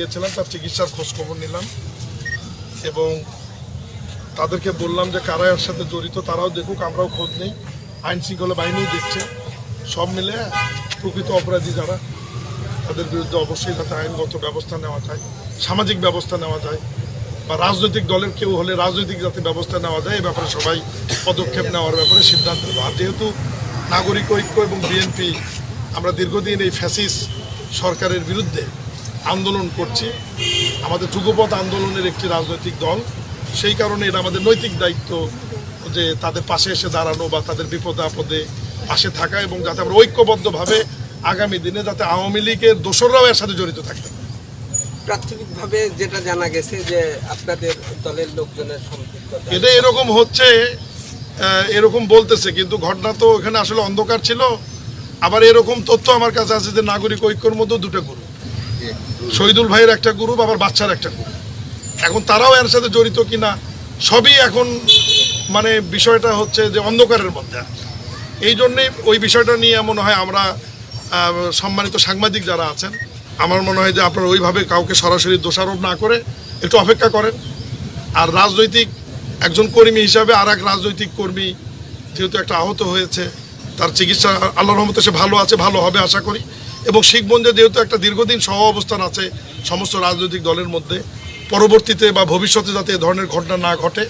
গিয়েছিলাম, তার চিকিৎসার খোঁজ খবর নিলাম এবং তাদেরকে বললাম যে কারা এর সাথে জড়িত, তারাও দেখুক, আমরাও খোঁজ নেই, আইন শৃঙ্খলা বাহিনীও দেখছে। সব মিলে প্রকৃত অপরাধী যারা, তাদের বিরুদ্ধে অবশ্যই যাতে আইনগত ব্যবস্থা নেওয়া যায়, সামাজিক ব্যবস্থা নেওয়া যায় বা রাজনৈতিক দলের কেউ হলে রাজনৈতিক যাতে ব্যবস্থা নেওয়া যায়, এ ব্যাপারে সবাই পদক্ষেপ নেওয়ার ব্যাপারে সিদ্ধান্ত নেব আর যেহেতু নাগরিক ঐক্য এবং বিএনপি, আমরা দীর্ঘদিন এই ফ্যাসিস সরকারের বিরুদ্ধে আন্দোলন করছি। আমাদের যুগপথ আন্দোলনের একটি রাজনৈতিক দল। সেই কারণে এটা আমাদের নৈতিক দায়িত্ব যে তাদের পাশে এসে দাঁড়ানো বা তাদের বিপদে আপদে পাশে থাকা এবং যাতে আমরা ঐক্যবদ্ধভাবে আগামী দিনে যাতে আওয়ামী লীগের দোসররাও এর সাথে জড়িত থাকতে পারে। প্রাথমিকভাবে যেটা জানা গেছে যে আপনাদের দলের লোকজনের সম্পৃক্ততা। এটা এরকম হচ্ছে এরকম বলতেছে কিন্তু ঘটনা তো এখানে আসলে অন্ধকার ছিল। আবার এরকম তথ্য আমার কাছে আছে যে নাগরিক ঐক্যর মধ্যে দুটো গ্রুপ শহীদুল ভাইয়ের একটা গ্রুপ আবার বাচ্চার একটা গ্রুপ এখন তারাও এর সাথে জড়িত কিনা, সবই এখন মানে বিষয়টা হচ্ছে যে অন্ধকারের মধ্যে। এই জন্যে ওই বিষয়টা নিয়ে মনে হয় আমরা সম্মানিত সাংবাদিক যারা আছেন, আমার মনে হয় যে আপনারা ওইভাবে কাউকে সরাসরি দোষারোপ না করে একটু অপেক্ষা করেন। আর রাজনৈতিক একজন কর্মী হিসাবে আর এক রাজনৈতিক কর্মী যেহেতু একটা আহত হয়েছে, তার চিকিৎসা, আল্লাহর রহমতে সে ভালো আছে, ভালো হবে, আশা করি। এবং শিখগঞ্জে যেহেতু একটা দীর্ঘদিন সহ অবস্থান আছে সমস্ত রাজনৈতিক দলের মধ্যে, পরবর্তীতে বা ভবিষ্যতে যাতে এ ধরনের ঘটনা না ঘটে,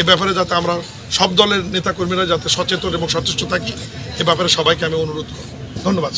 এ ব্যাপারে যাতে আমরা সব দলের নেতাকর্মীরা যাতে সচেতন এবং সচেষ্ট থাকি, এ ব্যাপারে সবাইকে আমি অনুরোধ করব। ধন্যবাদ